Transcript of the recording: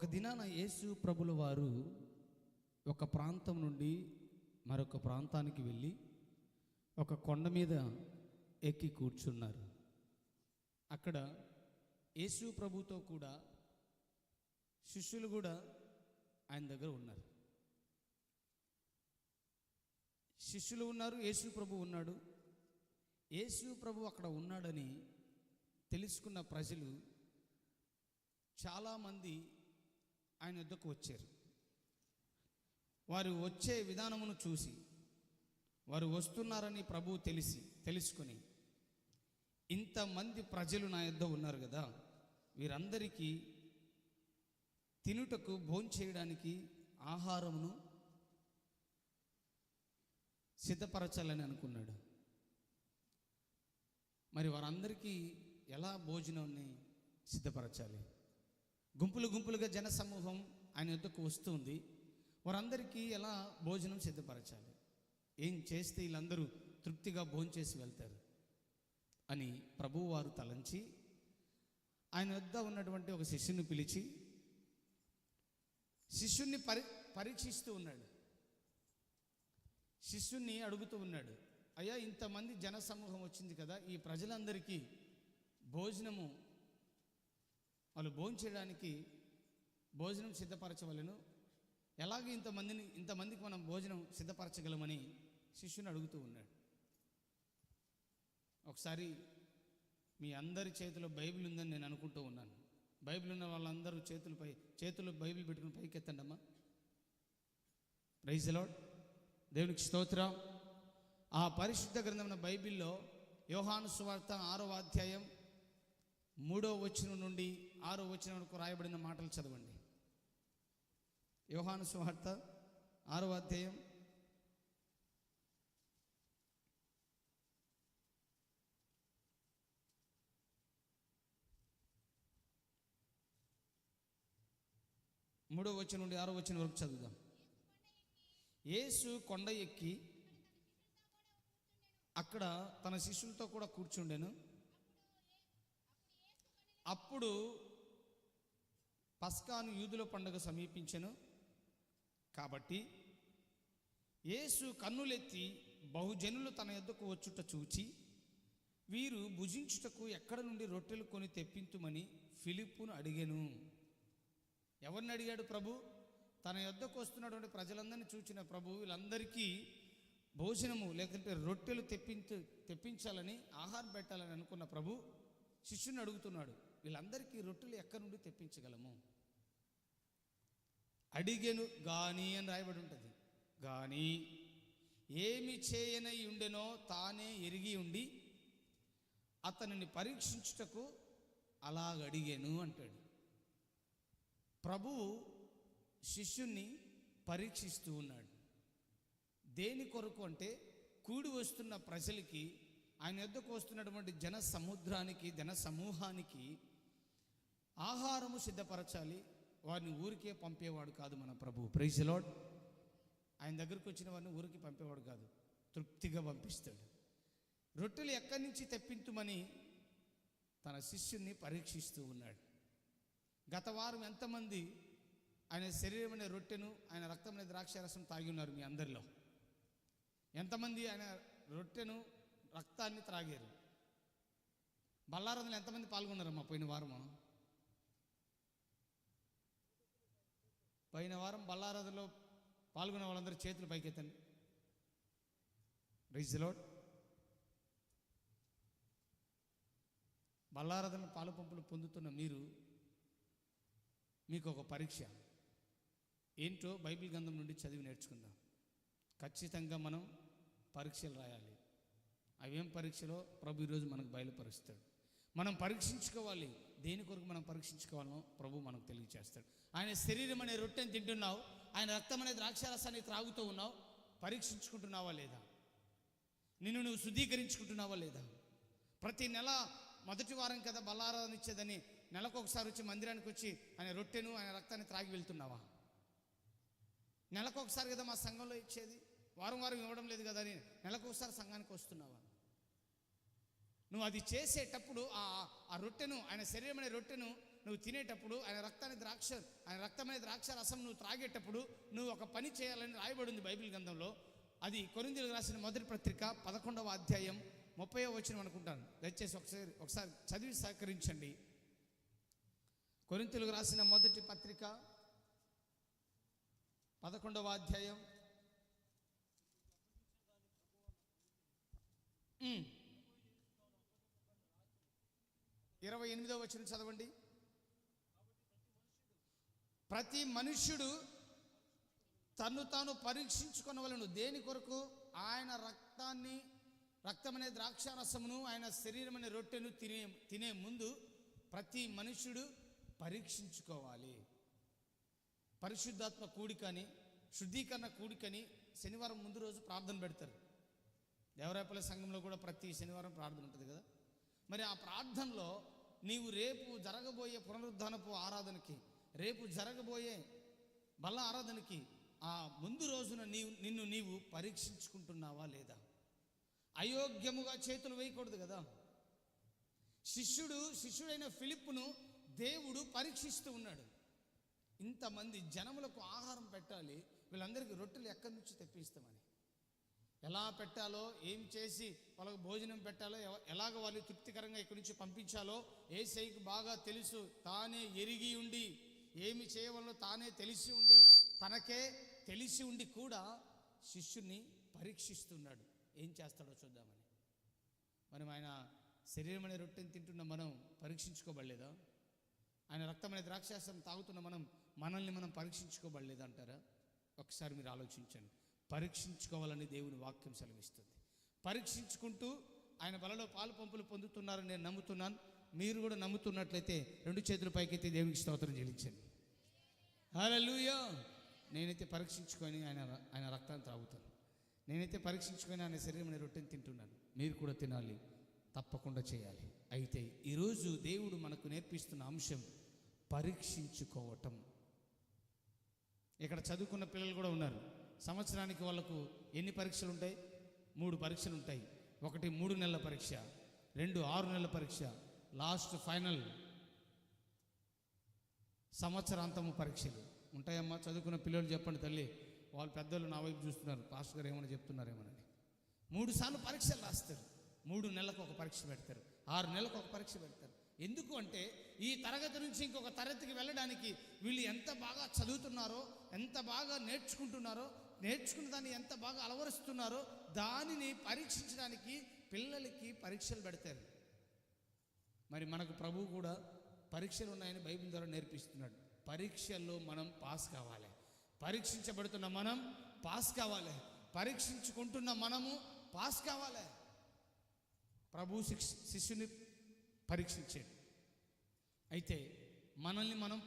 ఒక దినాన యేసు ప్రభుల వారు ఒక ప్రాంతం నుండి మరొక ప్రాంతానికి వెళ్ళి ఒక కొండ మీద ఎక్కి కూర్చున్నారు. అక్కడ యేసు ప్రభుతో కూడా శిష్యులు కూడా ఆయన దగ్గర ఉన్నారు. శిష్యులు ఉన్నారు యేసు ప్రభు ఉన్నాడు. యేసు ప్రభు అక్కడ ఉన్నాడని తెలుసుకున్న ప్రజలు చాలామంది ఆయన వద్దకు వచ్చారు. వారు వచ్చే విధానమును చూసి వారు వస్తున్నారని ప్రభువు తెలిసి తెలుసుకొని ఇంతమంది ప్రజలు నా యొద్ద ఉన్నారు కదా వీరందరికీ తినుటకు భోంచేయడానికి ఆహారమును సిద్ధపరచాలని అనుకున్నాడు. మరి వారందరికీ ఎలా భోజనాన్ని సిద్ధపరచాలి? గుంపులు గుంపులుగా జన సమూహం ఆయన యుద్ధకు వస్తుంది. వారందరికీ ఎలా భోజనం సిద్ధపరచాలి? ఏం చేస్తే వీళ్ళందరూ తృప్తిగా భోంచేసి వెళ్తారు? అని ప్రభువు వారు తలంచి ఆయన వద్ద ఉన్నటువంటి ఒక శిష్యుని పిలిచి శిష్యుణ్ణి పరి పరీక్షిస్తూ ఉన్నాడు. శిష్యుణ్ణి అడుగుతూ ఉన్నాడు. అయ్యా ఇంతమంది జనసమూహం వచ్చింది కదా ఈ ప్రజలందరికీ భోజనము వాళ్ళు భోంచేయడానికి భోజనం సిద్ధపరచవలను. ఎలాగ ఇంతమందిని ఇంతమందికి మనం భోజనం సిద్ధపరచగలమని శిష్యుని అడుగుతూ ఉన్నాడు. ఒకసారి మీ అందరి చేతిలో బైబిల్ ఉందని నేను అనుకుంటూ ఉన్నాను. బైబిల్ ఉన్న వాళ్ళందరూ చేతులపై చేతులు బైబిల్ పెట్టుకుని పైకి ఎత్తండమ్మా ప్రైజ్ లాడ్ దేవునికి స్తోత్రం. ఆ పరిశుద్ధ గ్రంథమైన బైబిల్లో యోహాను సువార్త ఆరో అధ్యాయం మూడో వచనం నుండి ఆరో వచ్చిన వరకు రాయబడిన మాటలు చదవండి. యోహాను సువార్త ఆరో అధ్యాయం. మూడో వచ్చిన నుండి ఆరో వచ్చిన వరకు చదువుదాం. యేసు కొండ ఎక్కి అక్కడ తన శిష్యులతో కూడా కూర్చుండెను. అప్పుడు పస్కాను యూదుల పండుగ సమీపించెను. కాబట్టి యేసు కన్నులెత్తి బహుజనులు తన యొద్దకు వచ్చుట చూచి వీరు భుజించుటకు ఎక్కడ నుండి రొట్టెలు కొని తెప్పించుమని ఫిలిప్పును అడిగాను. ఎవరిని అడిగాడు ప్రభు? తన యొద్దకు వస్తున్నటువంటి ప్రజలందరినీ చూచిన ప్రభు వీళ్ళందరికీ భోజనము లేకుంటే రొట్టెలు తెప్పించు తెప్పించాలని ఆహారం పెట్టాలని అనుకున్న ప్రభు శిష్యుని అడుగుతున్నాడు. వీళ్ళందరికీ రొట్టెలు ఎక్కడి నుండి తెప్పించగలము? అడిగెను గాని అని రాయబడి ఉంటుంది. గాని ఏమి చేయనై ఉండెనో తానే ఎరిగి ఉండి అతనిని పరీక్షించుటకు అలాగ అడిగాను అంటాడు. ప్రభువు శిష్యుణ్ణి పరీక్షిస్తూ ఉన్నాడు. దేని కొరకు అంటే కూడి వస్తున్న ప్రజలకి ఆయన ఎద్దకు వస్తున్నటువంటి జన సముద్రానికి జన సమూహానికి ఆహారము సిద్ధపరచాలి. వారిని ఊరికే పంపేవాడు కాదు మన ప్రభు ప్రైజ్ ఆయన దగ్గరకు వచ్చిన వారిని ఊరికి పంపేవాడు కాదు. తృప్తిగా పంపిస్తాడు. రొట్టెలు ఎక్కడి నుంచి తెప్పించుమని తన శిష్యుణ్ణి పరీక్షిస్తూ ఉన్నాడు. గత వారం ఎంతమంది ఆయన శరీరం అనే రొట్టెను ఆయన రక్తం అనే ద్రాక్షారసం తాగి ఉన్నారు మీ అందరిలో? ఎంతమంది ఆయన రొట్టెను రక్తాన్ని త్రాగారు? బల్లారంలో ఎంతమంది పాల్గొన్నారమ్మా పోయిన వారము? పోయిన వారం బల్లారాధనలో పాల్గొన్న వాళ్ళందరూ చేతులు పైకెత్తండి. రైజ్ లోడ్ పాలు పంపులు పొందుతున్న మీరు మీకు ఒక పరీక్ష. ఏంటో బైబిల్ గ్రంథం నుండి చదివి నేర్చుకుందాం. ఖచ్చితంగా మనం పరీక్షలు రాయాలి. అవేం పరీక్షలో ప్రభు ఈరోజు మనకు బయలుపరుస్తాడు. మనం పరీక్షించుకోవాలి. దేని కొరకు మనం పరీక్షించుకోవాలో ప్రభు మనకు తెలియజేస్తాడు ఆయన శరీరం అనే రొట్టెని తింటున్నావు ఆయన రక్తం అనే ద్రాక్షారసాన్ని త్రాగుతూ ఉన్నావు పరీక్షించుకుంటున్నావా లేదా? నిన్ను నువ్వు శుద్ధీకరించుకుంటున్నావా లేదా? ప్రతి నెల మొదటి వారం కదా బలారాధన ఇచ్చేదని నెలకు ఒకసారి వచ్చి మందిరానికి వచ్చి ఆయన రొట్టెను ఆయన రక్తాన్ని త్రాగి వెళ్తున్నావా? నెలకు ఒకసారి కదా మా సంఘంలో ఇచ్చేది వారం వారం ఇవ్వడం లేదు కదా అని నెలకు ఒకసారి సంఘానికి వస్తున్నావా? నువ్వు అది చేసేటప్పుడు ఆ ఆ రొట్టెను ఆయన శరీరమైన రొట్టెను నువ్వు తినేటప్పుడు ఆయన రక్తాన్ని ద్రాక్ష ఆయన రక్తమైన ద్రాక్ష రసం నువ్వు త్రాగేటప్పుడు నువ్వు ఒక పని చేయాలని రాయబడింది బైబిల్ గ్రంథంలో. అది కొరిందీలకు రాసిన మొదటి పత్రిక పదకొండవ అధ్యాయం ముప్పై వచ్చిన అనుకుంటాను. దయచేసి ఒకసారి ఒకసారి చదివి సహకరించండి. కొరింతలకు రాసిన మొదటి పత్రిక పదకొండవ అధ్యాయం. ఇరవై ఎనిమిదో వచ్చిన చదవండి. ప్రతి మనుష్యుడు తను తాను పరీక్షించుకొనవలను దేని కొరకు? ఆయన రక్తాన్ని రక్తమనే ద్రాక్షారసమును ఆయన శరీరమైన రొట్టెను తినే తినే ముందు ప్రతి మనుష్యుడు పరీక్షించుకోవాలి. పరిశుద్ధాత్మ కూడికని శుద్ధీకరణ కూడికని శనివారం ముందు రోజు ప్రార్థన పెడతారు. దేవరాపల్లి సంఘంలో కూడా ప్రతి శనివారం ప్రార్థన ఉంటుంది కదా. మరి ఆ ప్రార్థనలో నీవు రేపు జరగబోయే పునరుద్ధానపు ఆరాధనకి రేపు జరగబోయే బల్ల ఆరాధనకి ఆ ముందు రోజున నీవు నిన్ను నీవు పరీక్షించుకుంటున్నావా లేదా? అయోగ్యముగా చేతులు వేయకూడదు కదా. శిష్యుడు శిష్యుడైన ఫిలిప్పును దేవుడు పరీక్షిస్తూ ఉన్నాడు. ఇంతమంది జనములకు ఆహారం పెట్టాలి వీళ్ళందరికీ రొట్టెలు ఎక్కడి నుంచి తెప్పిస్తామని. ఎలా పెట్టాలో ఏం చేసి వాళ్ళకు భోజనం పెట్టాలో ఎలాగ వాళ్ళు తృప్తికరంగా ఇక్కడి నుంచి పంపించాలో ఏ సైకి బాగా తెలుసు. తానే ఎరిగి ఉండి ఏమి చేయవలనో తానే తెలిసి ఉండి తనకే తెలిసి ఉండి కూడా శిష్యుని పరీక్షిస్తున్నాడు. ఏం చేస్తాడో చూద్దామని. మనం ఆయన శరీరం అనే రొట్టెని తింటున్న మనం పరీక్షించుకోబడలేదా? ఆయన రక్తం అనే ద్రాక్షాసం తాగుతున్న మనం మనల్ని మనం పరీక్షించుకోబడలేదు అంటారా? ఒకసారి మీరు ఆలోచించండి. పరీక్షించుకోవాలని దేవుని వాక్యం సెలవిస్తుంది. పరీక్షించుకుంటూ ఆయన బలలో పాలు పంపులు పొందుతున్నారని నేను నమ్ముతున్నాను. మీరు కూడా నమ్ముతున్నట్లయితే రెండు చేతుల పైకైతే దేవునికి స్తోత్రం చెల్లించండి. హల్లెలూయా నేనైతే పరీక్షించుకొని ఆయన ఆయన రక్తాన్ని త్రాగుతాను. నేనైతే పరీక్షించుకొని ఆయన శరీరం అనే రొట్టెని తింటున్నాను. మీరు కూడా తినాలి. తప్పకుండా చేయాలి. అయితే ఈరోజు దేవుడు మనకు నేర్పిస్తున్న అంశం పరీక్షించుకోవటం. ఇక్కడ చదువుకున్న పిల్లలు కూడా ఉన్నారు. సంవత్సరానికి వాళ్ళకు ఎన్ని పరీక్షలు ఉంటాయి? మూడు పరీక్షలు ఉంటాయి. ఒకటి మూడు నెలల పరీక్ష రెండు ఆరు నెలల పరీక్ష లాస్ట్ ఫైనల్ సంవత్సరాంతము పరీక్షలు. ఉంటాయమ్మా? చదువుకున్న పిల్లలు చెప్పండి తల్లి. వాళ్ళు పెద్దలు నా వైపు చూస్తున్నారు. పాస్టర్ గారు ఏమైనా చెప్తున్నారేమోనని. మూడు సార్లు పరీక్షలు రాస్తారు. మూడు నెలలకు ఒక పరీక్ష పెడతారు. ఆరు నెలలకు ఒక పరీక్ష పెడతారు. ఎందుకు అంటే ఈ తరగతి నుంచి ఇంకొక తరగతికి వెళ్ళడానికి వీళ్ళు ఎంత బాగా చదువుతున్నారో ఎంత బాగా నేర్చుకుంటున్నారో నేర్చుకున్న దాన్ని ఎంత బాగా అలవరుస్తున్నారో దానిని పరీక్షించడానికి పిల్లలకి పరీక్షలు పెడతారు. మరి మనకు ప్రభువు కూడా పరీక్షలు ఉన్నాయని బైబిల్ ద్వారా నేర్పిస్తున్నాడు. పరీక్షల్లో మనం పాస్ కావాలి. పరీక్షించబడుతున్న మనం పాస్ కావాలి. పరీక్షించుకుంటున్న మనము పాస్ కావాలి. ప్రభు శిక్ష శిష్యుని పరీక్షించాడు అయితే మనల్ని మనం